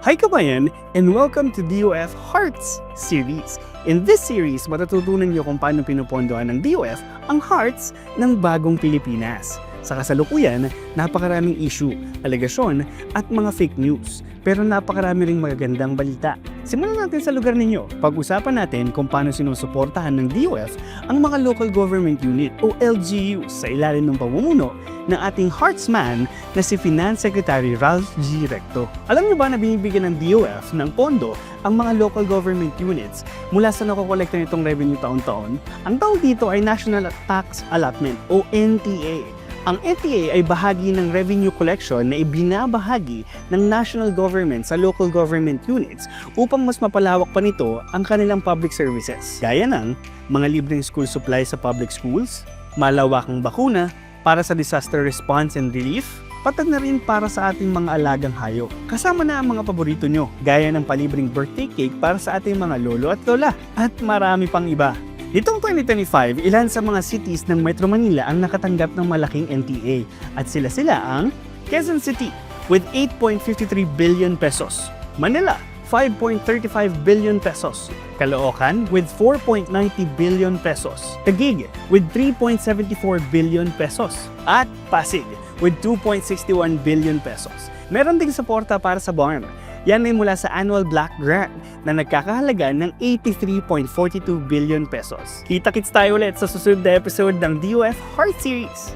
Hi kabayan, and welcome to DOF Hearts series. In this series, matututunan niyo kung paano pinupondohan ng DOF ang hearts ng bagong Pilipinas. Sa kasalukuyan, napakaraming issue, alegasyon, at mga fake news. Pero napakarami ring magagandang balita. Simulan natin sa lugar ninyo. Pag-usapan natin kung paano sinusuportahan ng DOF ang mga local government unit o LGUs sa ilalim ng pamumuno ng ating heartsman na si Finance Secretary Ralph G. Recto. Alam niyo ba na binibigyan ng DOF ng pondo ang mga local government units mula sa nakokolekta nitong revenue taon-taon? Ang tawag dito ay National Tax Allotment o NTA. Ang NTA ay bahagi ng revenue collection na ibinabahagi ng national government sa local government units upang mas mapalawak pa nito ang kanilang public services. Gaya ng mga libreng school supplies sa public schools, malawakang bakuna para sa disaster response and relief, patag na rin para sa ating mga alagang hayop. Kasama na ang mga paborito nyo, gaya ng palibreng birthday cake para sa ating mga lolo at lola, at marami pang iba. Nitong 2025, ilan sa mga cities ng Metro Manila ang nakatanggap ng malaking NTA at sila-sila ang Quezon City with 8.53 billion pesos, Manila 5.35 billion pesos, Caloocan with 4.90 billion pesos, Taguig with 3.74 billion pesos, at Pasig with 2.61 billion pesos. Meron ding suporta para sa barn. Yan ay mula sa annual Black Grant na nagkakahalaga ng 83.42 billion pesos. Kita-kits tayo ulit sa susunod na episode ng DOF Heart Series.